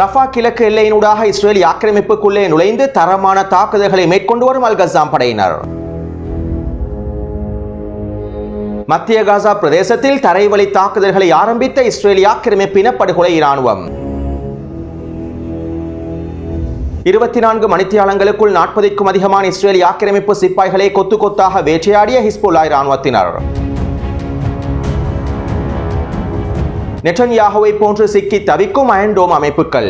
Rafah கிழக்கு எல்லையினூடாக Israel ஆக்கிரமிப்புக்குள்ளே நுழைந்து தரமான தாக்குதல்களை மேற்கொண்டு வரும் அல் கசாம் படையினர். மத்திய காசா பிரதேசத்தில் தரைவழி தாக்குதல்களை ஆரம்பித்த இஸ்ரேல் ஆக்கிரமிப்பின படுகொலை இராணுவம். இருபத்தி நான்கு மணித்தியாலங்களுக்குள் நாற்பதுக்கும் அதிகமான இஸ்ரேல் ஆக்கிரமிப்பு சிப்பாய்களை கொத்து கொத்தாக வேட்டையாடிய ஹிஸ்புல்லா இராணுவத்தினர். நெட்டன்யாகுவை போன்று சிக்கி தவிக்கும் அயன்டோம் அமைப்புகள்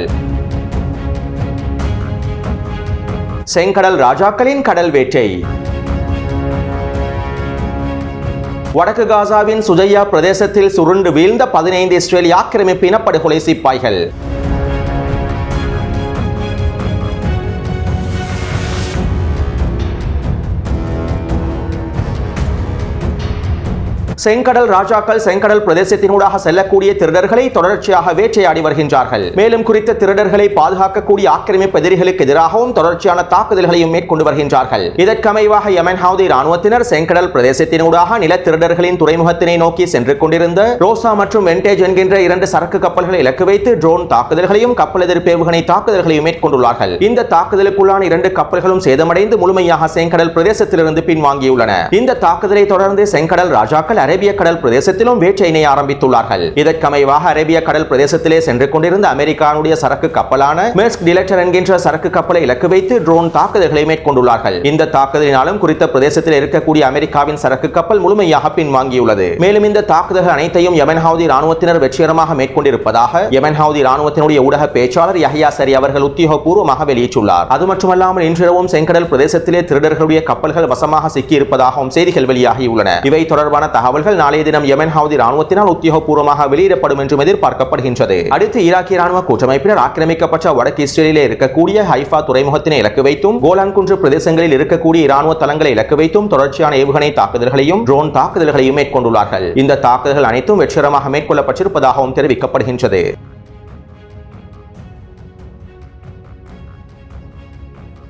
செங்கடல் ராஜாக்களின் கடல் வேட்டை. வடக்கு காசாவின் சுஜையா பிரதேசத்தில் சுருண்டு வீழ்ந்த பதினைந்து இஸ்ரேலிய ஆக்கிரமிப்பு இனப்படுகொலை சிப்பாய்கள். செங்கடல் ராஜாக்கள் செங்கடல் பிரதேசத்தினூடாக செல்லக்கூடிய திருடர்களை தொடர்ச்சியாக வேட்டையாடி வருகின்றார்கள். மேலும் குறித்த திருடர்களை பாதுகாக்கக்கூடிய ஆக்கிரமிப்பு எதிரிகளுக்கு எதிராகவும் தொடர்ச்சியான தாக்குதல்களையும் மேற்கொண்டு வருகின்றார்கள். இதற்கமைவாக யமன் ஹவுதி ராணுவத்தினர் செங்கடல் பிரதேசத்தினூடாக நில திருடர்களின் துறைமுகத்தினை நோக்கி சென்று கொண்டிருந்த ரோசா மற்றும் வெண்டேஜ் என்கின்ற இரண்டு சரக்கு கப்பல்களை இலக்கு வைத்து ட்ரோன் தாக்குதல்களையும் கப்பல் எதிர்ப்பேவுகணை தாக்குதல்களையும் மேற்கொண்டுள்ளார்கள். இந்த தாக்குதலுக்குள்ளான இரண்டு கப்பல்களும் சேதமடைந்து முழுமையாக செங்கடல் பிரதேசத்திலிருந்து பின்வாங்கியுள்ளன. இந்த தாக்குதலை தொடர்ந்து செங்கடல் ராஜாக்கள் அரேபிய கடல் பிரதேசத்திலும் வேட்சையினை ஆரம்பித்துள்ளார்கள். இதற்கமைவாக அரேபிய கடல் பிரதேசத்திலே சென்று கொண்டிருந்த அமெரிக்காவுடைய சரக்கு கப்பலான மெர்ஸ்க் டிலெக்டர் என்கின்ற சரக்கு கப்பலை இலக்கு வைத்து ட்ரோன் தாக்குதல்களை மேற்கொண்டுள்ளார்கள். இந்த தாக்குதலினாலும் குறித்த பிரதேசத்தில் இருக்கக்கூடிய அமெரிக்காவின் சரக்கு கப்பல் முழுமையாக பின்வாங்கியுள்ளது. மேலும் இந்த தாக்குதல்கள் அனைத்தையும் யமன் ஹவுதி ராணுவத்தினர் வெற்றிகரமாக மேற்கொண்டிருப்பதாக யமன் ஹவுதி ராணுவத்தினுடைய ஊடக பேச்சாளர் யஹியா சரி அவர்கள் உத்தியோகபூர்வமாக வெளியிட்டுள்ளார். அது மட்டுமல்லாமல் இன்றிரவும் செங்கடல் பிரதேசத்திலே திருடர்களுடைய கப்பல்கள் வசமாக சிக்கியிருப்பதாகவும் செய்திகள் வெளியாகியுள்ளன. இவை தொடர்பான தகவல் தகவல்கள் நாளைய தினம் யமன் ஹவுதி ராணுவத்தினால் உத்தியோகபூர்வமாக வெளியிடப்படும் என்றும் எதிர்பார்க்கப்படுகின்றது. அடுத்து ஈராக்கிய ராணுவ கூட்டமைப்பினர் ஆக்கிரமிக்கப்பட்ட வடக்கு இஸ்ரேலிலே இருக்கக்கூடிய ஹைஃபா துறைமுகத்தினை இலக்கு வைத்தும் கோலான் குன்று பிரதேசங்களில் இருக்கக்கூடிய இராணுவ தளங்களை இலக்கு வைத்தும் தொடர்ச்சியான ஏவுகணை தாக்குதல்களையும் ட்ரோன் தாக்குதல்களையும் மேற்கொண்டுள்ளார்கள். இந்த தாக்குதல்கள் அனைத்தும் வெற்றிகரமாக மேற்கொள்ளப்பட்டிருப்பதாகவும் தெரிவிக்கப்படுகின்றது.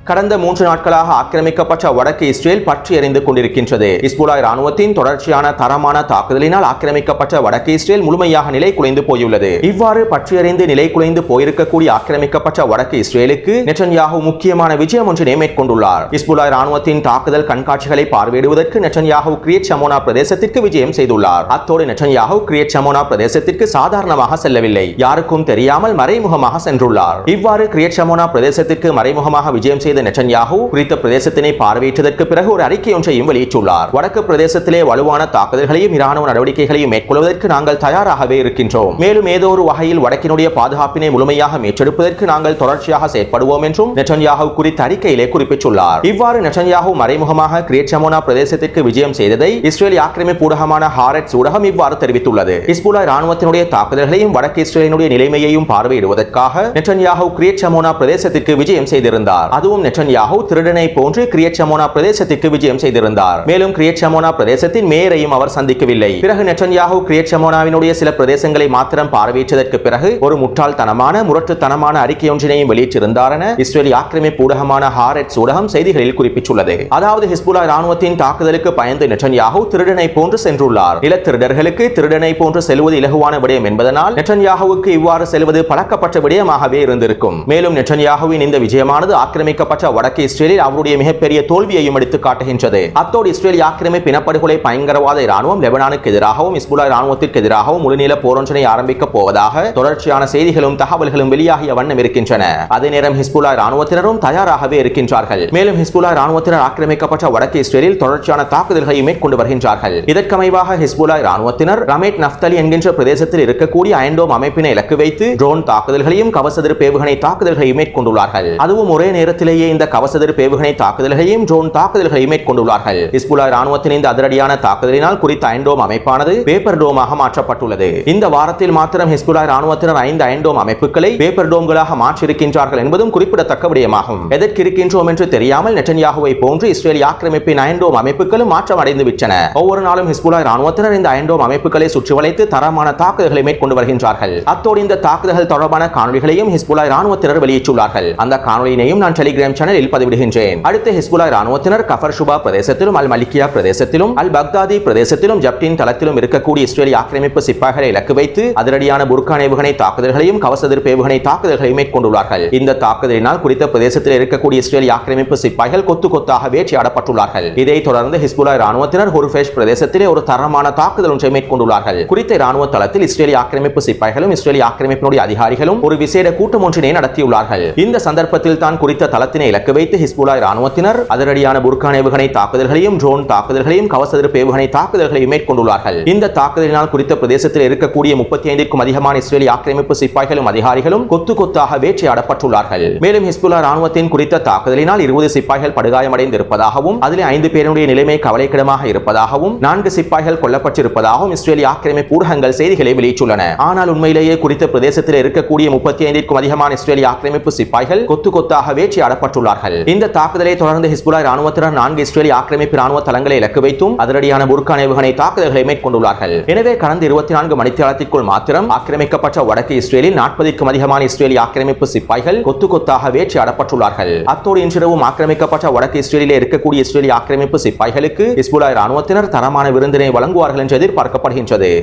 கடந்த மூன்று நாட்களாக ஆக்கிரமிக்கப்பட்ட வடக்கு இஸ்ரேல் பற்றி எறிந்து கொண்டிருக்கின்றது. இஸ்புலாய் ராணுவத்தின் தொடர்ச்சியான தரமான தாக்குதலினால் ஆக்கிரமிக்கப்பட்ட வடக்கு இஸ்ரேல் முழுமையாக நிலை குலைந்து போயுள்ளது. இவ்வாறு பற்றியறிந்து நிலை குலைந்து போயிருக்கக்கூடிய ஆக்கிரமிக்கப்பட்ட வடக்கு இஸ்ரேலுக்கு நெட்டன்யாகு முக்கியமான விஜயம் ஒன்றினை மேற்கொண்டுள்ளார். இஸ்புலாய் ராணுவத்தின் தாக்குதல் கண்காட்சிகளை பார்வையிடுவதற்கு நெட்டன்யாகு கிரியேட் சமோனா பிரதேசத்திற்கு விஜயம் செய்துள்ளார். அத்தோடு நெட்டன்யாகு கிரியேட் சமோனா பிரதேசத்திற்கு சாதாரணமாக செல்லவில்லை. யாருக்கும் தெரியாமல் மறைமுகமாக சென்றுள்ளார். இவ்வாறு கிரியேட் சமோனா பிரதேசத்திற்கு மறைமுகமாக விஜயம் செய்த செய்த நெட்டன்யாகு குறித்த பிரதேசத்தினை பார்வையிட்டதற்கு பிறகு ஒரு அறிக்கை ஒன்றையும் வெளியிட்டுள்ளார். வடக்கு பிரதேசத்திலே வலுவான தாக்குதல்களையும் இராணுவ நடவடிக்கைகளையும் மேற்கொள்வதற்கு நாங்கள் தயாராகவே இருக்கின்றோம். மேலும் ஏதோ ஒரு வகையில் வடக்கினுடைய பாதுகாப்பினை முழுமையாக மீட்டெடுப்பதற்கு நாங்கள் தொடர்ச்சியாக செயற்படுவோம் என்றும் நெட்டன்யாகு குறித்த அறிக்கையிலே குறிப்பிட்டுள்ளார். இவ்வாறு நெட்டன்யாகு மறைமுகமாக கிரியேட் சமோனா பிரதேசத்திற்கு விஜயம் செய்ததை இஸ்ரேல் ஆக்கிரமிப்பு ஊடகமான ஹாரட்ஸ் ஊடகம் இவ்வாறு தெரிவித்துள்ளது. இஸ்புலா ராணுவத்தினுடைய தாக்குதல்களையும் வடக்கு இஸ்ரேலினுடைய நிலைமையையும் பார்வையிடுவதற்காக நெட்டன்யாகு கிரியேட் சமோனா பிரதேசத்திற்கு விஜயம் செய்திருந்தார். அதுவும் நெட்டன்யாஹூ திருடனை போன்று கிரியேட் சமோனா பிரதேசத்திற்கு விஜயம் செய்திருந்தார். மேலும் கிரியேட் சமோனா பிரதேசத்தின் மேயரையும் அவர் சந்திக்கவில்லை. பிறகு நெட்டன்யாஹூ கிரியேட் சமோனாவினுடைய சில பிரதேசங்களை மாத்திரம் பார்வையிட்டதற்கு பிறகு ஒரு முட்டாள்தனமான முரட்டுத்தனமான அறிக்கை ஒன்றினையும் வெளியிட்டிருந்தார் என இஸ்ரேலி ஆக்கிரமிப்பு ஊடகமான ஹாரெட்ஸ் ஊடகம் செய்திகளில் குறிப்பிட்டுள்ளது. அதாவது ஹிஸ்புல்லா ராணுவத்தின் தாக்குதலுக்கு பயந்து நெட்டன்யாஹூ திருடனை போன்று சென்றுள்ளார். நிலத்திருடர்களுக்கு திருடனை போன்று செல்வது இலகுவான விடயம் என்பதனால் நெட்டன்யாகுவுக்கு இவ்வாறு செல்வது பழக்கப்பட்ட விடயமாகவே இருந்திருக்கும். மேலும் நெட்டன்யாஹுவின் இந்த விஜயமானது ஆக்கிரமிக்கப்பட்ட வடக்கு இஸ்ரேலில் அவருடைய மிகப்பெரிய தோல்வியையும் எடுத்து காட்டுகின்றது. அத்தோடு இஸ்ரேல் ஆக்கிரமிப்பு இனப்படுகொலை பயங்கரவாத இராணுவம் லெபனானுக்கு எதிராகவும் இஸ்புலா இராணுவத்திற்கு எதிராகவும் முழுநீள போரொன்றினை ஆரம்பிக்கப் போவதாக தொடர்ச்சியான செய்திகளும் தகவல்களும் வெளியாகிய வண்ணம் இருக்கின்றன. அதே நேரம் ஹிஸ்புல்லா இராணுவத்தினரும் தயாராகவே இருக்கின்றார்கள். மேலும் ஹிஸ்புல்லா இராணுவத்தினர் ஆக்கிரமிக்கப்பட்ட வடக்கு இஸ்ரேலில் தொடர்ச்சியான தாக்குதல்களை மேற்கொண்டு வருகின்றார்கள். இதற்கமைவாக ஹிஸ்புல்லா இராணுவத்தினர் ரமேட் நஃப்தலி என்கின்ற பிரதேசத்தில் இருக்கக்கூடிய அயன்டோம் அமைப்பினை இலக்கு வைத்து ட்ரோன் தாக்குதல்களையும் கவசதிர் ஏவுகணை தாக்குதல்களையும் மேற்கொண்டுள்ளார்கள். அதுவும் ஒரே நேரத்திலேயே இந்த கவசதிர் பேவுகணை தாக்குதல்களையும் ட்ரோன் தாக்குதல்களையும் மேற்கொண்டுள்ளார்கள். இஸ்புல்லா ராணுவத்தின் இந்த அதிரடியான தாக்குதலினால் குறித்த அயன்டோம் அமைப்பானது பேப்பர் டோமாக மாற்றப்பட்டுள்ளது. இந்த வாரத்தில் மாத்திரம் ஹிஸ்புல்லா ராணுவத்தினர் ஐந்து அயன்டோம் அமைப்புகளை பேப்பர் டோம்களாக மாற்றியிருக்கின்றார்கள் என்பதும் குறிப்பிடத்தக்க விடயமாகும். எதற்கு இருக்கின்றோம் என்று தெரியாமல் நெட்டன்யாகுவை போன்று இஸ்ரேல் ஆக்கிரமிப்பின் அயன்டோம் அமைப்புகளும் மாற்றம் அடைந்து விட்டன ஒவ்வொரு நாளும் ஹிஸ்புல்லா ராணுவத்தினர் இந்த அயன்டோம் அமைப்புகளை சுற்றி வளைத்து தரமான தாக்குதல்களை மேற்கொண்டு வருகின்றார்கள். அத்தோடு இந்த தாக்குதல்கள் தொடர்பான காணொலிகளையும் ஹிஸ்புல்லா ராணுவத்தினர் வெளியிட்டுள்ளார்கள். அந்த காணொலியினையும் நான் டெலிகிராம் டெலிகிராம் சேனலில் பதிவிடுகின்றேன். அடுத்து ஹிஸ்புல்லா ராணுவத்தினர் கஃபர் ஷுபா பிரதேசத்திலும் அல் மலிக்கியா பிரதேசத்திலும் அல் பக்தாதி பிரதேசத்திலும் ஜப்டின் தளத்திலும் இருக்கக்கூடிய இஸ்ரேலிய ஆக்கிரமிப்பு சிப்பாய்களை இலக்கு வைத்து அதிரடியான புர்கான் ஏவுகணை தாக்குதல்களையும் கவசதிர்ப்பு ஏவுகணை தாக்குதல்களையும் மேற்கொண்டுள்ளார்கள். இந்த தாக்குதலினால் குறித்த பிரதேசத்தில் இருக்கக்கூடிய இஸ்ரேலிய ஆக்கிரமிப்பு சிப்பாய்கள் கொத்து கொத்தாக வேட்டையாடப்பட்டுள்ளார்கள். இதைத் தொடர்ந்து ஹிஸ்புல்லா ராணுவத்தினர் ஹுர்ஃபேஷ் பிரதேசத்திலே ஒரு தரமான தாக்குதல் ஒன்றை மேற்கொண்டுள்ளார்கள். குறித்த ராணுவ தளத்தில் இஸ்ரேலிய ஆக்கிரமிப்பு சிப்பாய்களும் இஸ்ரேலிய ஆக்கிரமிப்பினுடைய அதிகாரிகளும் ஒரு விசேட கூட்டம் ஒன்றினை நடத்தியுள்ளார்கள். இந்த சந்தர்ப்பத்தில் தான் குறித்த தளத்தினை இலக்கு வைத்து ஹிஸ்புல்லா ராணுவத்தினர் அதிரடியான புர்கான் ஏவுகணை தாக்குதல்களையும் ட்ரோன் தாக்குதல்களையும் கவசதிருப்பு ஏவுகணை தாக்குதல்களையும் மேற்கொண்டுள்ளார்கள். இந்த தாக்குதலினால் குறித்த பிரதேசத்தில் இருக்கக்கூடிய முப்பத்தி ஐந்திற்கும் அதிகமான இஸ்ரேலி ஆக்கிரமிப்பு சிப்பாய்களும் அதிகாரிகளும் கொத்து கொத்தாக வேட்டையாடப்பட்டுள்ளார்கள். மேலும் ஹிஸ்புல்லா ராணுவத்தின் குறித்த தாக்குதலினால் இருபது சிப்பாய்கள் படுகாயமடைந்து இருப்பதாகவும் அதில் ஐந்து பேருடைய நிலைமை கவலைக்கிடமாக இருப்பதாகவும் நான்கு சிப்பாய்கள் கொல்லப்பட்டிருப்பதாகவும் இஸ்ரேலிய ஆக்கிரமிப்பு ஊடகங்கள் செய்திகளை வெளியிட்டுள்ளன. ஆனால் உண்மையிலேயே குறித்த பிரதேசத்தில் இருக்கக்கூடிய முப்பத்தி ஐந்திற்கும் அதிகமான இஸ்ரேலிய ஆக்கிரமிப்பு சிப்பாய்கள் கொத்து கொத்தாக கொல்லப்பட்டுள்ளார்கள் இந்த தாக்குதலை தொடர்ந்து ஹிஸ்புல்லா ராணுவத்தினர் நான்கு இஸ்ரேலிய ஆக்கிரமிப்பு ராணுவ தளங்களை இலக்கு வைத்தும் அதிரடியான புர்கான் ஏவுகணை தாக்குதல்களை மேற்கொண்டுள்ளார்கள். எனவே கடந்த இருபத்தி நான்கு மணித்தியாலத்திற்குள் மாத்திரம் ஆக்கிரமிக்கப்பட்ட வடக்கு இஸ்ரேலில் நாற்பதுக்கும் அதிகமான இஸ்ரேலிய ஆக்கிரமிப்பு சிப்பாய்கள் கொத்து கொத்தாக வேற்றியாடப்பட்டுள்ளார்கள் அத்தோடு இன்றிரவும் ஆக்கிரமிக்கப்பட்ட வடக்கு இஸ்ரேலிலே இருக்கக்கூடிய இஸ்ரேலிய ஆக்கிரமிப்பு சிப்பாய்களுக்கு ஹிஸ்புல்லா ராணுவத்தினர் தரமான விருந்தினை வழங்குவார்கள் என்று எதிர்பார்க்கப்படுகின்றது.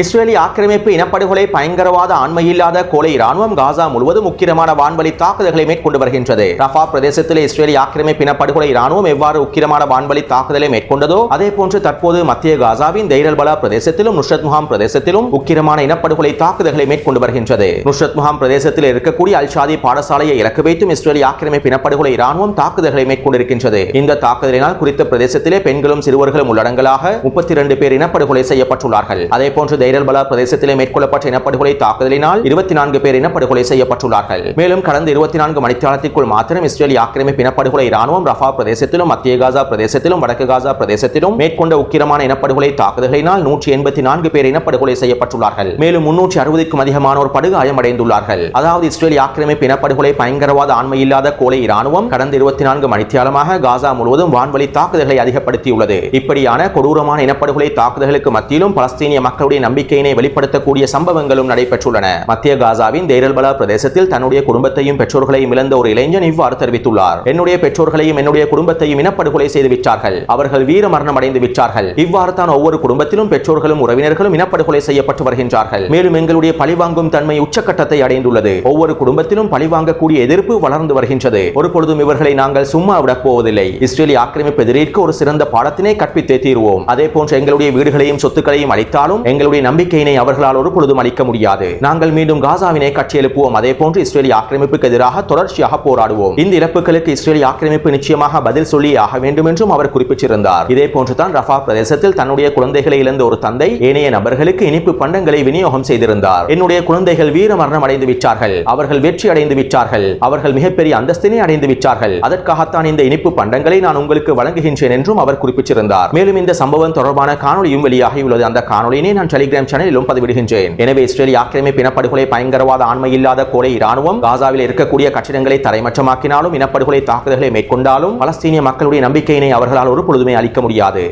இஸ்ரேலி ஆக்கிரமிப்பு இனப்படுகொலை பயங்கரவாத ஆண்மையில்லாத கோலை ராணுவம் காசா முழுவதும் உக்கிரமான வான்வழி தாக்குதல்களை மேற்கொண்டு வருகின்றது. ரஃபா பிரதேசத்தில் இஸ்ரேலி ஆக்கிரமிப்பு இனப்படுகொலை ராணுவம் எவ்வாறு உக்கிரமான வான்வழி தாக்குதலை மேற்கொண்டதோ அதே போன்று தற்போது மத்திய காசாவின் தைரல்பலா பிரதேசத்திலும் நுஷத் முகாம் பிரதேசத்திலும் உக்கிரமான இனப்படுகொலை தாக்குதல்களை மேற்கொண்டு வருகின்றது. நுஷத் முகாம் பிரதேசத்தில் இருக்கக்கூடிய அல்ஷாதி பாடசாலையை இலக்கு வைத்தும் இஸ்ரேலி ஆக்கிரமிப்பு இனப்படுகொலை ராணுவம் தாக்குதல்களை மேற்கொண்டிருக்கின்றது. இந்த தாக்குதலினால் குறித்த பிரதேசத்திலே பெண்களும் சிறுவர்களும் உள்ளடங்கலாக முப்பத்தி இரண்டு பேர் இனப்படுகொலை செய்யப்பட்டுள்ளார்கள். அதே போன்று தைரல்பலா பிரதேசத்திலே மேற்கொள்ளப்பட்ட இனப்படுகொலை தாக்குதலினால் இருபத்தி நான்கு பேர் இனப்படுகொலை செய்யப்பட்டுள்ளார்கள். மேலும் கடந்த இருபத்தி நான்கு மணித்தியாலத்திற்குள் மாத்திரம் இஸ்ரேல் ஆக்கிரமிப்பு இனப்படுகொலை ராணுவம் ரஃபா பிரதேசத்திலும் மத்திய காசா பிரதேசத்திலும் வடக்கு காசா பிரதேசத்திலும் மேற்கொண்ட உக்கிரமான இனப்படுகொலை தாக்குதல்களினால் நூற்றி எண்பத்தி நான்கு பேர் இனப்படுகொலை செய்யப்பட்டுள்ளார்கள். மேலும் முன்னூற்றி அறுபதுக்கும் அதிகமானோர் படுகாயமடைந்துள்ளார்கள். அதாவது இஸ்ரேல் ஆக்கிரமிப்பு இனப்படுகொலை பயங்கரவாத ஆண்மையில்லாத கோலை ராணுவம் கடந்த இருபத்தி நான்கு மணித்தியாலமாக காசா முழுவதும் வான்வழி தாக்குதல்களை அதிகப்படுத்தியுள்ளது. இப்படியான கொடூரமான இனப்படுகொலை தாக்குதல்களுக்கு மத்தியிலும் பலஸ்தீனிய மக்களுடைய நம்பிக்கையினை வெளிப்படுத்தக்கூடிய சம்பவங்களும் நடைபெற்றுள்ளன. மத்திய காசாவின் தேரல்பலா பிரதேசத்தில் தன்னுடைய குடும்பத்தையும் பெற்றோர்களையும் இழந்த ஒரு இளைஞன் இவ்வாறு தெரிவித்துள்ளார். என்னுடைய பெற்றோர்களையும் என்னுடைய குடும்பத்தையும் இனப்படுகொலை செய்து விட்டார்கள். அவர்கள் வீர மரணம் அடைந்து விட்டார்கள். இவ்வாறு தான் ஒவ்வொரு குடும்பத்திலும் பெற்றோர்களும் உறவினர்களும் இனப்படுகொலை செய்யப்பட்டு வருகின்றார்கள். மேலும் எங்களுடைய பழிவாங்கும் தன்மை உச்சக்கட்டத்தை அடைந்துள்ளது. ஒவ்வொரு குடும்பத்திலும் பழிவாங்கக்கூடிய எதிர்ப்பு வளர்ந்து வருகின்றது. ஒரு பொழுதும் இவர்களை நாங்கள் சும்மா விடப் போவதில்லை. இஸ்ரேலி ஆக்கிரமிப்பு எதிரிற்கு ஒரு சிறந்த பாடத்தினை கற்பித்தே தீர்வோம். அதே போன்று எங்களுடைய வீடுகளையும் சொத்துக்களையும் அளித்தாலும் எங்களுடைய நம்பிக்கையினை அவர்களால் ஒரு பொழுதும் அளிக்க முடியாது. நாங்கள் மீண்டும் காசாவினை கட்டியெழுப்புவோம் அதே போன்று இஸ்ரேலிய ஆக்கிரமிப்புக்கு எதிராக தொடர்ச்சியாக போராடுவோம். இந்த இறப்புகளுக்கு இஸ்ரேலிய ஆக்கிரமிப்பு நிச்சயமாக பதில் சொல்லியே ஆக வேண்டும் என்றும் அவர் குறிப்பிட்டிருந்தார். இதே போன்றுதான் ரஃபா பிரதேசத்தில் தன்னுடைய குழந்தைகளை இழந்த ஒரு தந்தை ஏனைய நபர்களுக்கு இனிப்பு பண்டங்களை விநியோகம் செய்திருந்தார். என்னுடைய குழந்தைகள் வீர மரணம் அடைந்து விட்டார்கள். அவர்கள் வெற்றி அடைந்து விட்டார்கள். அவர்கள் மிகப்பெரிய அந்தஸ்தினை அடைந்து விட்டார்கள். அதற்காகத்தான் இந்த இனிப்பு பண்டங்களை நான் உங்களுக்கு வழங்குகின்றேன் என்றும் அவர் குறிப்பிட்டிருந்தார். மேலும் இந்த சம்பவம் தொடர்பான காணொலியும் வெளியாகியுள்ளது. அந்த காணொலியினை நான் டெலிகிராம் சேனலிலும் பதிவிடுகின்றேன். எனவே இஸ்ரேலிய ஆக்கிரமிப்பு இனப்படுகொலை பயங்கரவாத ஆண்மை இல்லாத கோலை இராணுவம் காசாவில் இருக்கக்கூடிய கட்டிடங்களை தரைமட்டமாக்கினாலும் இனப்படுகொலை தாக்குதல்களை மேற்கொண்டாலும் பலஸ்தீனிய மக்களுடைய நம்பிக்கையினை அவர்களால் ஒரு பொழுதுமே அளிக்க முடியாது.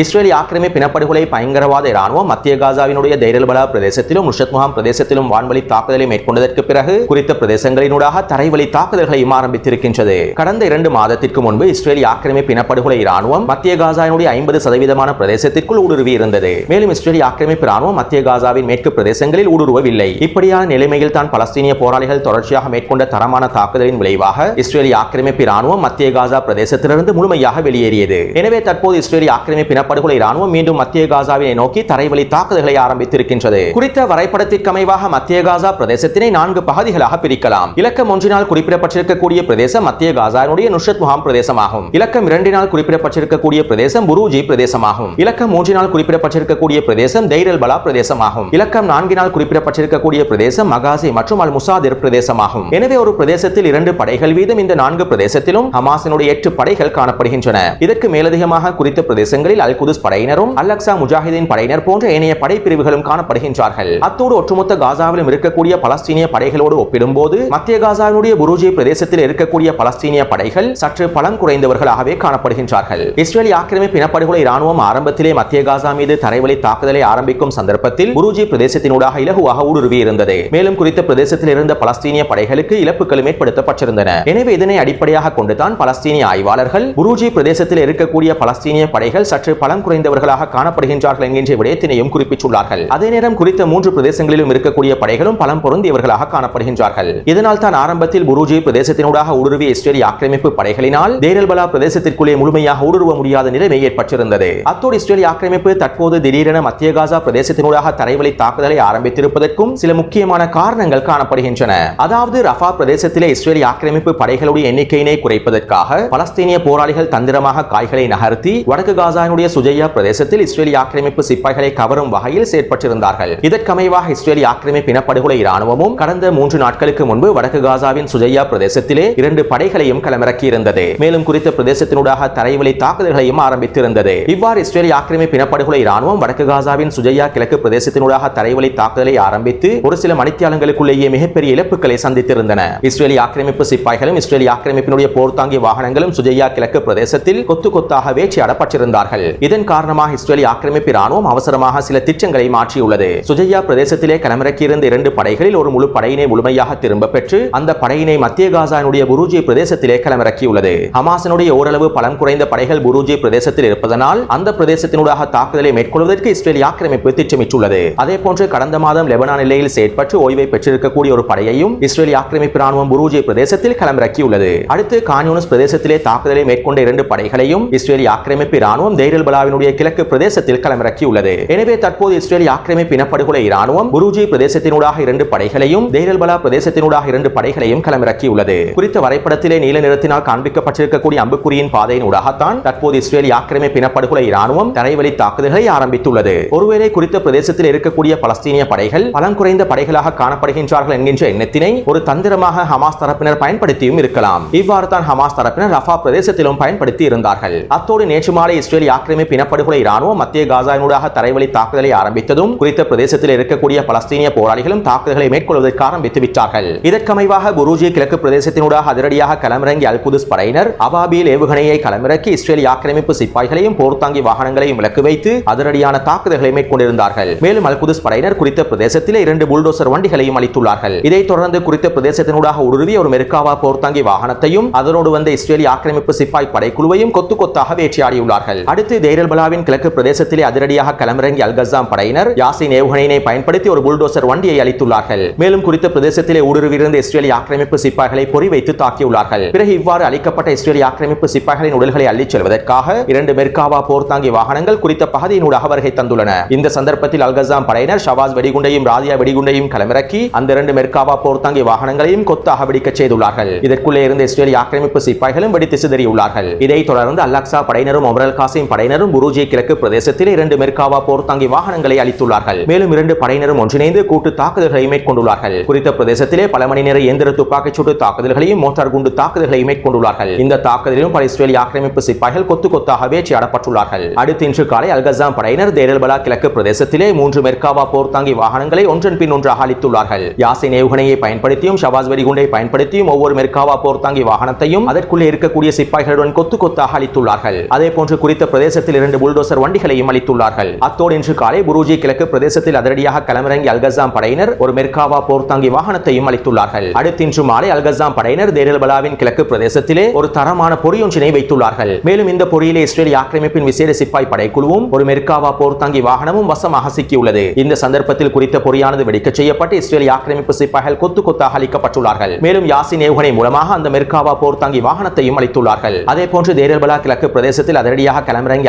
இஸ்ரேல் ஆக்கிரமிப்பு இனப்படுகொலை பயங்கரவாத இராணுவம் மத்திய காசாவினுடைய தைரல்பலா பிரதேசத்திலும் நுஷத் முகாம் பிரதேசத்திலும் வான்வழி தாக்குதலை மேற்கொண்டதற்கு பிறகு குறித்த பிரதேசங்களினூடாக தரைவழி தாக்குதல்களையும் ஆரம்பித்திருக்கின்றது. கடந்த இரண்டு மாதத்திற்கு முன்பு இஸ்ரேல் ஆக்கிரமிப்பு இனப்படுகொலை இராணுவம் மத்திய காசாவினுடைய ஐம்பது சதவீதமான பிரதேசத்திற்குள் ஊடுருவி இருந்தது மேலும் இஸ்ரேல் ஆக்கிரமிப்பு இராணுவம் மத்திய காசாவின் மேற்கு பிரதேசங்களில் ஊடுருவவில்லை. இப்படியான நிலைமையில் தான் பலஸ்தீனிய போராளிகள் தொடர்ச்சியாக மேற்கொண்ட தரமான தாக்குதலின் விளைவாக இஸ்ரேலிய ஆக்கிரமிப்பு இராணுவம் மத்திய காசா பிரதேசத்திலிருந்து முழுமையாக வெளியேறியது. எனவே தற்போது இஸ்ரேலிய ஆக்கிரமிப்பு இனப்படுகொலை ராணுவம் மீண்டும் மத்திய காசாவினை நோக்கி தரைவழி தாக்குதல்களை ஆரம்பித்திருக்கின்றது. குறித்த வரைபடத்திற்கு அமைவாக மத்திய காசா பிரதேசத்தினை நான்கு பகுதிகளாக பிரிக்கலாம். இலக்கம் ஒன்றினால் குறிப்பிடப்பட்டிருக்கக்கூடிய பிரதேசம் மத்திய காசாவினுடைய நுஷத் முகாம் பிரதேசமாகும். இலக்கம் இரண்டினால் குறிப்பிடப்பட்டிருக்கக்கூடிய பிரதேசம் புரூஜி பிரதேசமாகும். இலக்கம் மூன்றினால் குறிப்பிடப்பட்டிருக்கக்கூடிய பிரதேசம் தைரல் பலா பிரதேசமாகும். இலக்கம் நான்கினால் குறிப்பிடப்பட்டிருக்கக்கூடிய பிரதேசம் மகாசி மற்றும் அல் முசாதிர் பிரதேசமாகும். எனவே ஒரு பிரதேசத்தில் இரண்டு படைகள் வீதம் இந்த நான்கு பிரதேசத்திலும் ஹமாசினுடைய எட்டு படைகள் காணப்படுகின்றன. இதற்கு மேலதிகமாக குறித்த பிரதேசங்களில் அல் அல் குதுஸ் படையினரும் அல் அல்லக்சா முஜாஹிதீன் படையினர் போன்ற ஏனைய படைப்பிரிவுகளும் காணப்படுகின்றார்கள். அத்தோடு ஒட்டுமொத்த காசாவிலும் இருக்கக்கூடிய பலஸ்தீனிய படைகளோடு ஒப்பிடும்போது மத்திய காசாவினுடைய புரூஜி பிரதேசத்தில் இருக்கக்கூடிய பலஸ்தீனிய படைகள் சற்று பலம் குறைந்தவர்களாகவே காணப்படுகின்றார்கள். இஸ்ரேலி ஆக்கிரமிப்பு இனப்படுகொலை இராணுவம் ஆரம்பத்திலே மத்திய காசா மீது தரைவழி தாக்குதலை ஆரம்பிக்கும் சந்தர்ப்பத்தில் புரூஜி பிரதேசத்தினூடாக இலகுவாக ஊடுருவி இருந்தது மேலும் குறித்த பிரதேசத்தில் இருந்த பலஸ்தீனிய படைகளுக்கு இழப்புகளும் ஏற்படுத்தப்பட்டிருந்தன. எனவே இதனை அடிப்படையாக கொண்டுதான் பலஸ்தீனிய ஆய்வாளர்கள் புரூஜி பிரதேசத்தில் இருக்கக்கூடிய பலஸ்தீனிய படைகள் சற்று பலம் குறைந்தவர்களாக காணப்படுகின்றார்கள் என்கின்ற விடயத்தினையும் குறிப்பிட்டுள்ளார்கள். அதே நேரம் குறித்த மூன்று பிரதேசங்களிலும் இருக்கக்கூடிய படைகளும் பலம் பொருந்தியவர்களாக காணப்படுகின்றார்கள். இதனால் தான் ஆரம்பத்தில் புரூஜி பிரதேசத்தினூடாக ஊடுருவிய இஸ்ரேலி ஆக்கிரமிப்பு படைகளினால் தேரல்பலா பிரதேசத்திற்குள்ளே முழுமையாக ஊடுருவ முடியாத நிலைமை ஏற்பட்டிருந்தது. அத்தோடு இஸ்ரேலி ஆக்கிரமிப்பு தற்போது திடீரென மத்திய காசா பிரதேசத்தினூடாக தரைவழி தாக்குதலை ஆரம்பித்திருப்பதற்கும் சில முக்கியமான காரணங்கள் காணப்படுகின்றன. அதாவது ரஃபா பிரதேசத்திலே இஸ்ரேலி ஆக்கிரமிப்பு படைகளுடைய எண்ணிக்கையினை குறைப்பதற்காக பலஸ்தீனிய போராளிகள் தந்திரமாக காய்களை நகர்த்தி வடக்கு காசாவினுடைய சுஜையா பிரதேசத்தில் இஸ்ரேலி ஆக்கிரமிப்பு சிப்பாய்களை கவரும் வகையில் செயற்பட்டிருந்தார்கள். இதற்கமைவாக இஸ்ரேலி ஆக்கிரமிப்பு இனப்படுகொலை இராணுவமும் கடந்த மூன்று நாட்களுக்கு முன்பு வடக்கு காசாவின் சுஜையா பிரதேசத்திலே இரண்டு படைகளையும் களமிறக்கியிருந்தது. மேலும் குறித்த பிரதேசத்தினூடாக தரைவழி தாக்குதல்களையும் ஆரம்பித்திருந்தது. இவ்வாறு இஸ்ரேலி ஆக்கிரமிப்பு இனப்படுகொலை இராணுவம் வடக்கு காசாவின் சுஜையா கிழக்கு பிரதேசத்தினூடாக தரைவழி தாக்குதலை ஆரம்பித்து ஒரு சில மணித்தியாலங்களுக்குள்ளேயே மிகப்பெரிய இழப்புகளை சந்தித்திருந்தன. இஸ்ரேலி ஆக்கிரமிப்பு சிப்பாய்களும் இஸ்ரேலி ஆக்கிரமிப்பினுடைய போர்த்தாங்கி வாகனங்களும் சுஜையா கிழக்கு பிரதேசத்தில் கொத்து கொத்தாக வேட்சியாடப்பட்டிருந்தார்கள் இதன் காரணமாக இஸ்ரேலி ஆக்கிரமிப்பு இராணுவம் அவசரமாக சில திட்டங்களை மாற்றியுள்ளது. சுஜையா பிரதேசத்திலே களமிறக்கியிருந்த இரண்டு படைகளில் ஒரு முழு படையினை முழுமையாக திரும்ப பெற்று அந்த படையினை மத்திய காசானுடைய புரூஜி பிரதேசத்திலே களமிறக்கியுள்ளது. ஹமாசனுடைய ஓரளவு பலம் குறைந்த படைகள் புரூஜி பிரதேசத்தில் இருப்பதனால் அந்த பிரதேசத்தினூடாக தாக்குதலை மேற்கொள்வதற்கு இஸ்ரேல் ஆக்கிரமிப்பு திட்டமிட்டுள்ளது. அதே போன்று கடந்த மாதம் லெபனான் எல்லையில் செயற்பட்டு ஓய்வை பெற்றிருக்கக்கூடிய ஒரு படையையும் இஸ்ரேலி ஆக்கிரமிப்பு ராணுவம் புரூஜி பிரதேசத்தில் களமிறக்கியுள்ளது. அடுத்து கான்யூனஸ் பிரதேசத்திலே தாக்குதலை மேற்கொண்ட இரண்டு படைகளையும் இஸ்ரேலி ஆக்கிரமிப்பு ராணுவம் தைரியல் பலாவினுடைய கிழக்கு பிரதேசத்தில் களமிறக்கியுள்ளது. எனவே தற்போது இஸ்ரேலி ஆக்கிரமிப்பு இனப்படுகொலை இராணுவம் புரூஜி பிரதேசத்தினூடாக இரண்டு படைகளையும் தேரல்பலா பிரதேசத்தினூடாக இரண்டு படைகளையும் களமிறக்கியுள்ளது. குறித்த வரைபடத்திலே நீல நிறத்தினால் காண்பிக்கப்பட்டிருக்கக்கூடிய அம்புக்குறியின் பாதையினூடாகத்தான் தற்போது இஸ்ரேலி ஆக்கிரமிப்பு இனப்படுகொலை இராணுவம் தரைவழி தாக்குதல்களை ஆரம்பித்துள்ளது. ஒருவேளை குறித்த பிரதேசத்தில் இருக்கக்கூடிய பலஸ்தீனிய படைகள் பலம் குறைந்த படைகளாக காணப்படுகின்றார்கள் என்கின்ற எண்ணத்தினை ஒரு தந்திரமாக ஹமாஸ் தரப்பினர் பயன்படுத்தியும் இருக்கலாம். இவ்வாறு தான் ஹமாஸ் தரப்பினர் ரஃபா பிரதேசத்திலும் பயன்படுத்தி இருந்தார்கள். அத்தோடு நேற்று மாலை இஸ்ரேல் இஸ்லாமிய பிணப்படுகொலை இராணுவம் மத்திய காசாவினூடாக தரைவழி தாக்குதலை ஆரம்பித்ததும் குறித்த பிரதேசத்தில் இருக்கக்கூடிய பலஸ்தீனிய போராளிகளும் தாக்குதல்களை மேற்கொள்வதற்கு ஆரம்பித்து விட்டார்கள் இதற்கமைவாக குருஜி கிழக்கு பிரதேசத்தினூடாக அதிரடியாக களமிறங்கிய அல் குதுஸ் படையினர் அபாபியில் ஏவுகணையை களமிறக்கி இஸ்ரேல் ஆக்கிரமிப்பு சிப்பாய்களையும் போர்த்தாங்கி வாகனங்களையும் இலக்கு வைத்து அதிரடியான தாக்குதல்களை மேற்கொண்டிருந்தார்கள். மேலும் அல் குதுஸ் படையினர் குறித்த பிரதேசத்திலே இரண்டு புல்டோசர் வண்டிகளையும் அளித்துள்ளார்கள். இதைத் தொடர்ந்து குறித்த பிரதேசத்தினூடாக ஊடுருவிய ஒரு மெருக்காவா போர்த்தாங்கி வாகனத்தையும் அதனோடு வந்த இஸ்ரேலி ஆக்கிரமிப்பு சிப்பாய் படைக்குழுவையும் கொத்து கொத்தாக வேட்டையாடியுள்ளார்கள். அடுத்து தேரல் கிழக்கு பிரதேசத்திலே அதிரடியாக களமிறங்கி அல்கசாம் படையினர் யாசின் ஏவுகணையினை பயன்படுத்தி ஒரு புல்டோசர் வண்டியை அளித்துள்ளார்கள். மேலும் குறித்த பிரதேசத்திலே ஊடுருவிருந்த இஸ்ரேலி ஆக்கிரமிப்பு சிப்பாய்களை பொறிவைத்து தாக்கியுள்ளார்கள். பிறகு இவ்வாறு அளிக்கப்பட்ட இஸ்ரேலி ஆக்கிரமிப்பு சிப்பாய்களின் உடல்களை அள்ளிச் செல்வதற்காக இரண்டு மெர்காவா போர்த்தாங்கி வாகனங்கள் குறித்த பகுதியினூடாக வருகை தந்துள்ளன. இந்த சந்தர்ப்பத்தில் அல்கசாம் படையினர் ஷவாஸ் வெடிகுண்டையும் ராதியா வெடிகுண்டையும் களமிறக்கி அந்த இரண்டு மெர்காவா போர்த்தாங்கி வாகனங்களையும் கொத்தாக வெடிக்கச் செய்துள்ளார்கள். இதற்குள்ளே இருந்த இஸ்ரேலி ஆக்கிரமிப்பு சிப்பாய்களும் வெடித்து சிதறியுள்ளார்கள். இதைத் தொடர்ந்து அல்லாக்சா படையினரும் ஒமரல் காசிம் படையினர் படையினரும் குருஜி கிழக்கு பிரதேசத்தில் இரண்டு மெர்காவா போர் போர்த்தாங்கி வாகனங்களை அளித்துள்ளார்கள். மேலும் இரண்டு படையினரும் ஒன்றிணைந்து கூட்டு தாக்குதல்களை மேற்கொண்டுள்ளார்கள். குறித்த பிரதேசத்திலே பல மணி நேர இயந்திர துப்பாக்கிச் சூட்டு தாக்குதல்களையும் மோட்டார் குண்டு தாக்குதல்களையும் மேற்கொண்டுள்ளார்கள். இந்த தாக்குதலிலும் பல இஸ்ரேலி ஆக்கிரமிப்பு சிப்பாய்கள் கொத்து கொத்தாக வேட்டையாடப்பட்டுள்ளார்கள் அடுத்து இன்று காலை அல்கசாம் படையினர் தேரல்பலா கிழக்கு பிரதேசத்திலே மூன்று மெர்காவா போர் தாங்கி வாகனங்களை ஒன்றன் பின் ஒன்றாக அளித்துள்ளார்கள். யாசின் ஏவுகணையை பயன்படுத்தியும் ஷவாஸ் வெடிகுண்டை பயன்படுத்தியும் ஒவ்வொரு மெர்காவா போர் தாங்கி வாகனத்தையும் அதற்குள்ளே இருக்கக்கூடிய சிப்பாய்களுடன் கொத்து கொத்தாக அளித்துள்ளார்கள். அதே போன்று குறித்த பிரதேச பிரதேசத்தில் இரண்டு புல்டோசர் வண்டிகளையும் அளித்துள்ளார்கள். அத்தோடு இன்று காலை புரூஜி கிழக்கு பிரதேசத்தில் அதிரடியாக களமிறங்கி அல்கசாம் படையினர் ஒரு மெர்காவா போர்த்தாங்கி வாகனத்தையும் அளித்துள்ளார்கள். அடுத்து இன்று மாலை அல்கசாம் படையினர் தேரல்பலாவின் கிழக்கு பிரதேசத்திலே ஒரு தரமான பொறியொன்றினை வைத்துள்ளார்கள். மேலும் இந்த பொறியிலே இஸ்ரேல் ஆக்கிரமிப்பின் விசேட சிப்பாய் படைக்குழுவும் ஒரு மெர்காவா போர்த்தாங்கி வாகனமும் வசமாக சிக்கியுள்ளது. இந்த சந்தர்ப்பத்தில் குறித்த பொறியானது வெடிக்கச் செய்யப்பட்டு இஸ்ரேல் ஆக்கிரமிப்பு சிப்பாய்கள் கொத்து கொத்தாக அளிக்கப்பட்டுள்ளார்கள். மேலும் யாசின் ஏவுகணை மூலமாக அந்த மெர்காவா போர்த்தாங்கி வாகனத்தையும் அளித்துள்ளார்கள். அதே போன்று தேரல்பலா கிழக்கு பிரதேசத்தில் அதிரடியாக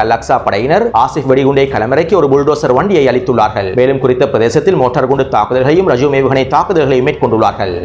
களமிறங்கி படையினர் ஆசிப் வெடிகுண்டை களமிறக்கி ஒரு புல்டோசர் வண்டியை அளித்துள்ளார்கள். மேலும் குறித்த பிரதேசத்தில் மோட்டார் குண்டு தாக்குதல்களையும் ரஜூம் ஏவுகணை தாக்குதல்களையும் மேற்கொண்டுள்ளார்கள்.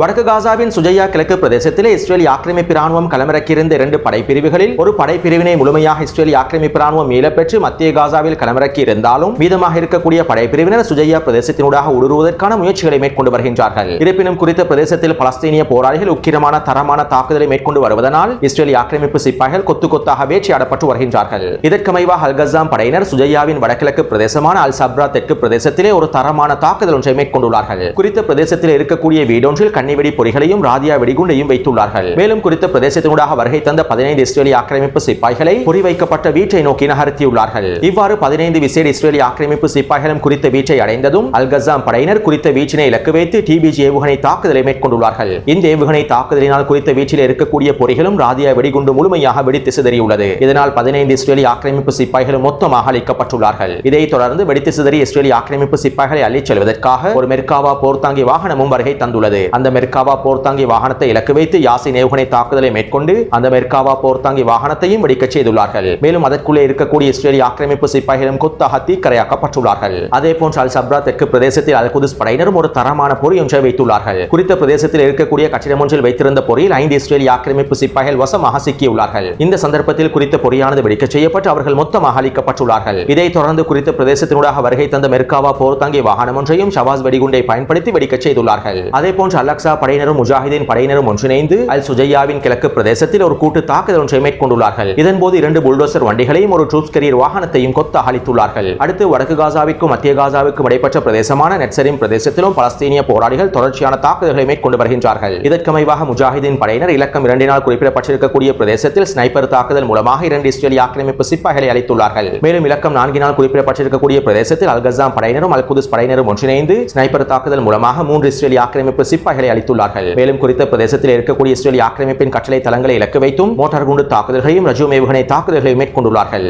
வடக்கு காசாவின் சுஜையா கிழக்கு பிரதேசத்திலே இஸ்ரேல் ஆக்கிரமிப்பு ராணுவம் களமிறக்கியிருந்த இரண்டு படைப்பிரிவுகளில் ஒரு படைப்பிரிவினை முழுமையாக இஸ்ரேல் ஆக்கிரமிப்பு ராணுவம் மீளப்பெற்று மத்திய காசாவில் களமிறக்கி இருந்தாலும் மீதமாக இருக்கக்கூடிய படைப்பிரிவினர் சுஜையா பிரதேசத்தினூடாக ஊடுருவதற்கான முயற்சிகளை மேற்கொண்டு வருகின்றார்கள். இருப்பினும் குறித்த பிரதேசத்தில் பலஸ்தீனிய போராளிகள் உக்கிரமான தரமான தாக்குதலை மேற்கொண்டு வருவதனால் இஸ்ரேல் ஆக்கிரமிப்பு சிப்பாய்கள் கொத்து கொத்தாக வேட்டையாடப்பட்டு வருகின்றார்கள். இதற்கமைவாக அல்கசாம் படையினர் சுஜையாவின் வடகிழக்கு பிரதேசமான அல் சப்ரா தெற்கு பிரதேசத்திலே ஒரு தரமான தாக்குதல் ஒன்றை மேற்கொண்டுள்ளார்கள். குறித்த பிரதேசத்தில் இருக்கக்கூடிய வீடொன்றில் கன்னிவெடி பொறிகளையும் ராதியா வெடிகுண்டையும் வைத்துள்ளார்கள். மேலும் குறித்த பிரதேசத்தினூடாக வருகை தந்த பதினைந்து இஸ்ரேலிய ஆக்கிரமிப்பு சிப்பாய்களை குறிவைக்கப்பட்ட வீட்டை நோக்கி நகர்த்தியுள்ளார்கள். இவ்வாறு பதினைந்து விசேட இஸ்ரேலிய ஆக்கிரமிப்பு சிப்பாய்களும் குறித்த வீச்சை அடைந்ததும் அல்கசாம் படையினர் குறித்த வீச்சினை இலக்கு வைத்து டிபிஜி ஏவுகணை தாக்குதலை மேற்கொண்டுள்ளார்கள். இந்த ஏவுகணை தாக்குதலினால் குறித்த வீச்சில் இருக்கக்கூடிய பொறிகளும் ராதியா வெடிகுண்டு முழுமையாக வெடித்து சிதறியுள்ளது இதனால் பதினைந்து இஸ்ரேலிய ஆக்கிரமிப்பு சிப்பாய்களும் மொத்தமாக அளிக்கப்பட்டுள்ளார்கள் இதைத் தொடர்ந்து வெடித்து சிதறி இஸ்ரேலிய ஆக்கிரமிப்பு சிப்பாய்களை அள்ளிச் செல்வதற்காக ஒரு மெர்காவா போர்த்தாங்கி வாகனமும் வருகை தந்துள்ளது. அந்த மெர்காவா போர்த்தாங்கி வாகனத்தை இலக்கு வைத்து யாசின் ஏவுகணை தாக்குதலை மேற்கொண்டு அந்த மெர்காவா போர்த்தாங்கி வாகனத்தையும் வெடிக்கச் செய்துள்ளார்கள். மேலும் அதற்குள்ளே இருக்கக்கூடிய இஸ்ரேலிய ஆக்கிரமிப்பு சிப்பாய்களும் கொத்தாக தீக்கரையாக்கப்பட்டுள்ளார்கள் அதே போன்று அல் சப்ரா தெற்கு பிரதேசத்தில் அல் குதிஸ் படையினரும் ஒரு தரமான பொறி ஒன்றை வைத்துள்ளார்கள். குறித்த பிரதேசத்தில் இருக்கக்கூடிய கட்டிடம் ஒன்றில் வைத்திருந்த பொறியில் ஐந்து இஸ்ரேலிய ஆக்கிரமிப்பு சிப்பாய்கள் வசமாக சிக்கியுள்ளார்கள். இந்த சந்தர்ப்பத்தில் குறித்த பொறியானது வெடிக்கச் செய்யப்பட்டு அவர்கள் மொத்தமாக அளிக்கப்பட்டுள்ளார்கள் இதைத் தொடர்ந்து குறித்த பிரதேசத்தினூடாக வருகை தந்த மெர்காவா போர்த்தாங்கி வாகனம் ஒன்றையும் ஷவாஸ் வெடிகுண்டை பயன்படுத்தி வெடிக்கச் செய்துள்ளார்கள். அதே போன்று அலக்சா படையினரும் முஜாஹிதீன் படையினரும் ஒன்றிணைந்து அல் சுஜையாவின் கிழக்கு பிரதேசத்தில் ஒரு கூட்டு தாக்குதல் ஒன்றை மேற்கொண்டுள்ளார்கள். இதன்போது இரண்டு புல்டோசர் வண்டிகளையும் ஒரு ட்ரூப்ஸ் கரியர் வாகனத்தையும் கொத்தாக அளித்துள்ளார்கள் அடுத்து வடக்கு காசாவிற்கும் மத்திய காசாவிற்கும் இடைப்பட்ட பிரதேசமான நெட்சரின் பிரதேசத்திலும் பலஸ்தீனிய போராளிகள் தொடர்ச்சியான தாக்குதல்களை மேற்கொண்டு வருகின்றார்கள். இதற்கமைவாக முஜாஹிதீன் படையினர் இலக்கம் இரண்டினால் குறிப்பிடப்பட்டிருக்கக்கூடிய பிரதேசத்தில் ஸ்னைப்பர் தாக்குதல் மூலமாக இரண்டு இஸ்ரேலிய ஆக்கிரமிப்பு சிப்பாய்களை அளித்துள்ளார்கள் மேலும் இலக்கம் நான்கினால் குறிப்பிடப்பட்டிருக்கக்கூடிய பிரதேசத்தில் அல்கசாம் படையினரும் அல் குதுஸ் படையினரும் ஒன்றிணைந்து ஸ்னைப்பர் தாக்குதல் மூலமாக மூன்று இஸ்ரேலிய ஆக்கிரமிப்பு சிப்பாய்களை அளித்துள்ளார்கள். மேலும் குறித்த பிரதேசத்தில் இருக்கக்கூடிய இஸ்ரேலிய ஆக்கிரமிப்பின் கட்டளை தளங்களை இலக்கு வைத்தும் மோட்டார் குண்டு தாக்குதல்களையும் ரஜூம் ஏவுகணை தாக்குதல்களையும் மேற்கொண்டுள்ளார்கள்.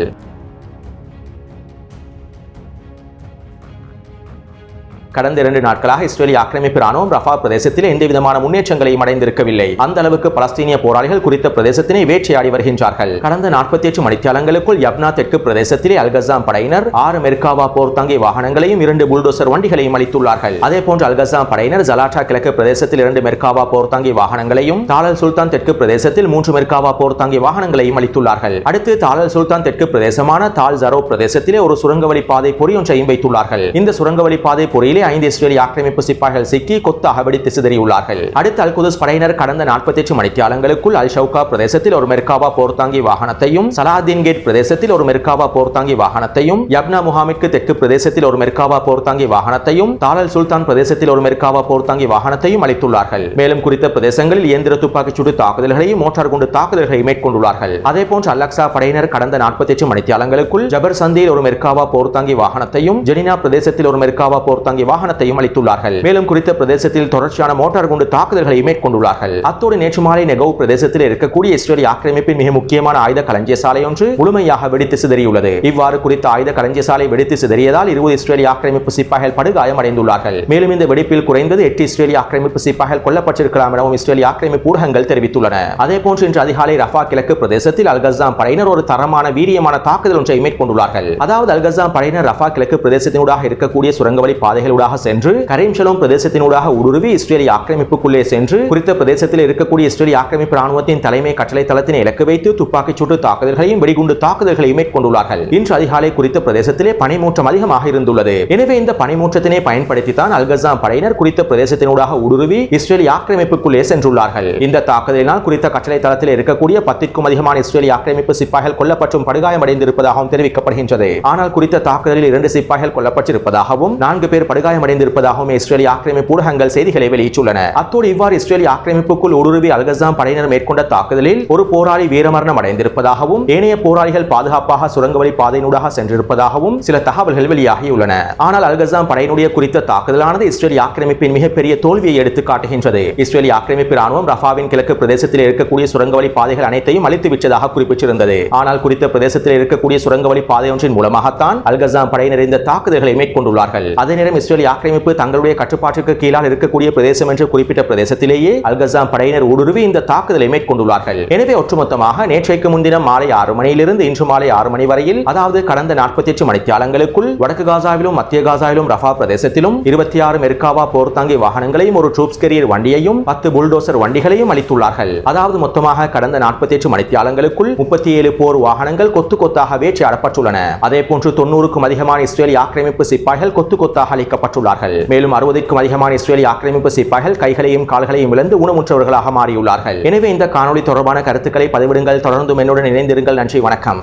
கடந்த இரண்டு நாட்களாக இஸ்ரேலிய ஆக்கிரமிப்பு ராணுவம் ரஃபா பிரதேசத்தில் எந்த விதமான முன்னேற்றங்களையும் அடைந்திருக்கவில்லை. அந்த அளவுக்கு பலஸ்தீனிய போராளிகள் குறித்த பிரதேசத்தினை வேட்டையாடி வருகின்றார்கள். கடந்த நாற்பத்தி எட்டு மணித்தியாலங்களுக்குள் யப்னா தெற்கு பிரதேசத்திலே அல்கசாம் படையினர் ஆறு மெர்காவா போர் தங்கி வாகனங்களையும் இரண்டு புல்டோசர் வண்டிகளையும் அளித்துள்ளார்கள். அதே போன்று அல்கசாம் படையினர் ஜலாட்டா கிழக்கு பிரதேசத்தில் இரண்டு மெர்காவா போர் தங்கி வாகனங்களையும் தாளல் சுல்தான் தெற்கு பிரதேசத்தில் மூன்று மெர்காவா போர் தங்கி வாகனங்களையும் அளித்துள்ளார்கள். அடுத்து தாளல் சுல்தான் தெற்கு பிரதேசமான தால் ஜரோ பிரதேசத்திலே ஒரு சுரங்கவழி பாதை பொறி ஒன்றையும் வைத்துள்ளார்கள். இந்த சுரங்கவழி பாதை பொறியிலே ஐந்து இஸ்ரேலிய ஆக்கிரமிப்பு சிப்பாய்கள் சிக்கி கொத்தாக வெடித்து சிதறியுள்ளார்கள். அடுத்து அல் குதுஸ் படையினர் கடந்த நாற்பத்தி எட்டு மணித்தியாலங்களுக்குள் அல் ஷவுகா பிரதேசத்தில் ஒரு மெர்காவா போர்த்தாங்கி வாகனத்தையும் சலாதீன் கேட் பிரதேசத்தில் ஒரு மெர்காவா போர்த்தாங்கி வாகனத்தையும் யப்னா முகாமிற்கு தெற்கு பிரதேசத்தில் ஒரு மெர்காவா போர்த்தாங்கி வாகனத்தையும் தாலல் சுல்தான் பிரதேசத்தில் ஒரு மெர்காவா போர்த்தாங்கி வாகனத்தையும் அளித்துள்ளார்கள். மேலும் குறித்த பிரதேசங்களில் இயந்திர துப்பாக்கிச் சூடு தாக்குதல்களையும் மோட்டார் குண்டு தாக்குதல்களை மேற்கொண்டுள்ளார்கள். அதே போன்று அலக்சா படையினர் கடந்த நாற்பத்தி எட்டு மணித்தியாலங்களுக்குள் ஜபர் சந்தியில் ஒரு மெர்காவா போர்த்தாங்கி வாகனத்தையும் ஜெனினா பிரதேசத்தில் ஒரு மெர்காவா போர்த்தாங்கி வாகனத்தையும் அளித்துள்ளார்கள். மேலும் குறித்த பிரதேசத்தில் தொடர்ச்சியான மோட்டார் குண்டு தாக்குதல்களை மேற்கொண்டுள்ளார்கள். அத்தோடு நேற்று மாலை நெகவ் பிரதேசத்தில் இருக்கக்கூடிய இஸ்ரேலிய ஆக்கிரமிப்பின் மிக முக்கியமான ஆயுத களஞ்சிய சாலை ஒன்று முழுமையாக வெடித்து சிதறியுள்ளது. இவ்வாறு குறித்த ஆயுத களஞ்சிய சாலை வெடித்து சிதறியதால் இருபது இஸ்ரேலிய ஆக்கிரமிப்பு சிப்பாய்கள் படுகாயமடைந்துள்ளார்கள் மேலும் இந்த வெடிப்பில் குறைந்தது எட்டு இஸ்ரேலிய ஆக்கிரமிப்பு சிப்பாய்கள் கொல்லப்பட்டிருக்கலாம் எனவும் இஸ்ரேலிய ஆக்கிரமிப்பு ஊடகங்கள் தெரிவித்துள்ளன. அதே போன்று இன்று அதிகாலை ரஃபா கிழக்கு பிரதேசத்தில் அல்கசாம் படையினர் ஒரு தரமான வீரியமான தாக்குதல் ஒன்றை மேற்கொண்டுள்ளார்கள். அதாவது அல்கசாம் படையினர் ரஃபா கிழக்கு பிரதேசத்தினூடாக இருக்கக்கூடிய சுரங்கவழி பாதைகளூடாக சென்று கரீம் ஷலோம் பிரதேசத்தினூடாக ஊடுருவி இஸ்ரேலிய ஆக்கிரமிப்புக்குள்ளே சென்று குறித்த பிரதேசத்தில் இருக்கக்கூடிய இஸ்ரேலிய ஆக்கிரமிப்பு ராணுவத்தின் தலைமை கட்டளை தளத்தினை இலக்கு வைத்து துப்பாக்கிச் சூட்டு தாக்குதல்களையும் வெடிகுண்டு தாக்குதல்களையும் மேற்கொண்டுள்ளார்கள். இன்று அதிகாலை குறித்த பிரதேசத்திலே பனிமூட்டம் அதிகமாக இருந்துள்ளது. எனவே இந்த பனிமூட்டத்தினை பயன்படுத்தித்தான் அல்கசாம் படையினர் குறித்த பிரதேசத்தினூடாக ஊடுருவி இஸ்ரேலிய ஆக்கிரமிப்புக்குள்ளே சென்றுள்ளார்கள். இந்த தாக்குதலினால் குறித்த கட்டளை தளத்தில் இருக்கக்கூடிய பத்திற்கும் அதிகமான இஸ்ரேலிய ஆக்கிரமிப்பு சிப்பாய்கள் கொல்லப்பட்டும் படுகாயமடைந்திருப்பதாகவும் தெரிவிக்கப்படுகின்றது. ஆனால் குறித்த தாக்குதலில் இரண்டு சிப்பாய்கள் கொல்லப்பட்டிருப்பதாகவும் நான்கு பேர் காயமடைந்திருப்பதாகவும் இஸ்ரேலிய ஆக்கிரமிப்பு ஊடகங்கள் செய்திகளை வெளியிட்டுள்ளன. அத்தோடு இவ்வாறு இஸ்ரேலிய ஆக்கிரமிப்புக்குள் ஊடுருவி அல்கசாம் படையினர் மேற்கொண்ட தாக்குதலில் ஒரு போராளி வீரமரணம் அடைந்திருப்பதாகவும் ஏனைய போராளிகள் பாதுகாப்பாக சுரங்கவழி பாதையினூடாக சென்றிருப்பதாகவும் சில தகவல்கள் வெளியாகியுள்ளன. ஆனால் அல்கசாம் படையினுடைய குறித்த தாக்குதலானது இஸ்ரேலிய ஆக்கிரமிப்பின் மிகப்பெரிய தோல்வியை எடுத்து காட்டுகின்றது. இஸ்ரேலிய ஆக்கிரமிப்பு ராணுவம் ரஃபாவின் கிழக்கு பிரதேசத்தில் இருக்கக்கூடிய சுரங்கவழி பாதைகள் அனைத்தையும் அழித்து விட்டதாக குறிப்பிட்டிருந்தது. ஆனால் குறித்த பிரதேசத்தில் இருக்கக்கூடிய சுரங்கவழி பாதை ஒன்றின் மூலமாகத்தான் அல்கசாம் படையினர் இந்த தாக்குதல்களை மேற்கொண்டுள்ளார்கள். அதே நேரம் இஸ்ரேல் இஸ்ரேலிய ஆக்கிரமிப்பு தங்களுடைய கட்டுப்பாட்டிற்கு கீழால் இருக்கக்கூடிய பிரதேசம் என்று குறிப்பிட்ட பிரதேசத்திலேயே அல்கசாம் படையினர் ஊடுருவி இந்த தாக்குதலை மேற்கொண்டுள்ளார்கள். எனவே ஒட்டுமொத்தமாக நேற்றைக்கு முன்தினம் மாலை ஆறு மணியிலிருந்து இன்று மாலை ஆறு மணி வரையில் அதாவது கடந்த நாற்பத்தி எட்டு மணித்தியாலங்களுக்குள் வடக்கு காசாவிலும் மத்திய காசாவிலும் ரஃபா பிரதேசத்திலும் இருபத்தி ஆறு மெர்காவா போர் தாங்கி வாகனங்களையும் ஒரு ட்ரூப்ஸ் கெரியர் வண்டியையும் பத்து புல்டோசர் வண்டிகளையும் அளித்துள்ளார்கள். அதாவது மொத்தமாக கடந்த நாற்பத்தி எட்டு மணித்தியாலங்களுக்குள் முப்பத்தி ஏழு போர் வாகனங்கள் கொத்து கொத்தாக வேற்றி அடப்பட்டுள்ளன அதே போன்று தொண்ணூறுக்கும் அதிகமான இஸ்ரேலிய ஆக்கிரமிப்பு சிப்பாய்கள் கொத்து கொத்தாக அளிக்கப்பட்டுள்ளார்கள் மேலும் அறுபதுக்கும் அதிகமான இஸ்ரேலிய ஆக்கிரமிப்பு சிப்பாய்கள் கைகளையும் கால்களையும் இழந்து ஊனமுற்றவர்களாக மாறியுள்ளார்கள். எனவே இந்த காணொளி தொடர்பான கருத்துக்களை பதிவிடுங்கள். தொடர்ந்தும் என்னுடன் இணைந்திருங்கள். நன்றி வணக்கம்.